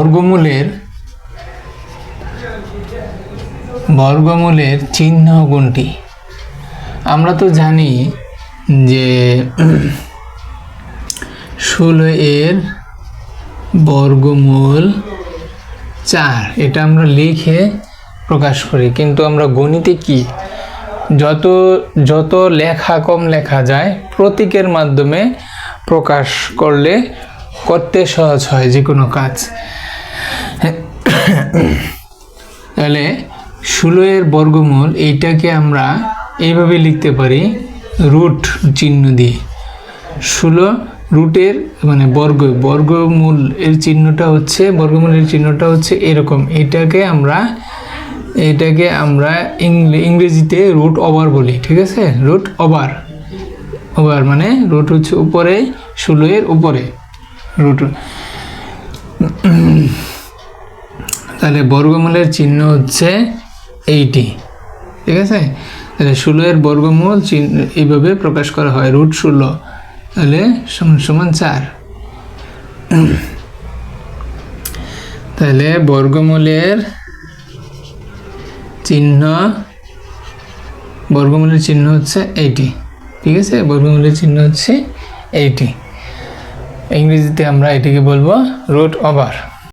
বর্গমূলের বর্গমূলের চিহ্ন গুণটি আমরা তো জানি যে ষোলো এর বর্গমূল চার। এটা আমরা লিখে প্রকাশ করি, কিন্তু আমরা গণিতে কি? যত যত লেখা কম লেখা যায়, প্রতীকের মাধ্যমে প্রকাশ করলে করতে সহজ হয় যে কোনো কাজ। তাহলে ষোলো এর বর্গমূল এইটাকে আমরা এইভাবে লিখতে পারি রুট চিহ্ন দিয়ে। ষোলো রুটের মানে বর্গ, বর্গমূল এর চিহ্নটা হচ্ছে বর্গমূলের চিহ্নটা হচ্ছে এরকম। এটাকে আমরা এটাকে আমরা ইংরে- ইংরেজিতে রুট ওভার বলি, ঠিক আছে? Root over. ওভার মানে রুট হচ্ছে উপরে ষোলো এর উপরে। রুট তাহলে বর্গমূলের চিহ্ন হচ্ছে এইটি ঠিক আছে? তাহলে ষোলো এর বর্গমূল চিহ্ন এইভাবে প্রকাশ করা হয় রুট ষোলো, তাহলে সমান সমান চার। তাহলে বর্গমূলের চিহ্ন বর্গমূলের চিহ্ন হচ্ছে এইটি ঠিক আছে? বর্গমূলের চিহ্ন হচ্ছে এইটি ইংরেজিতে আমরা এটিকে বলব রুট ওভার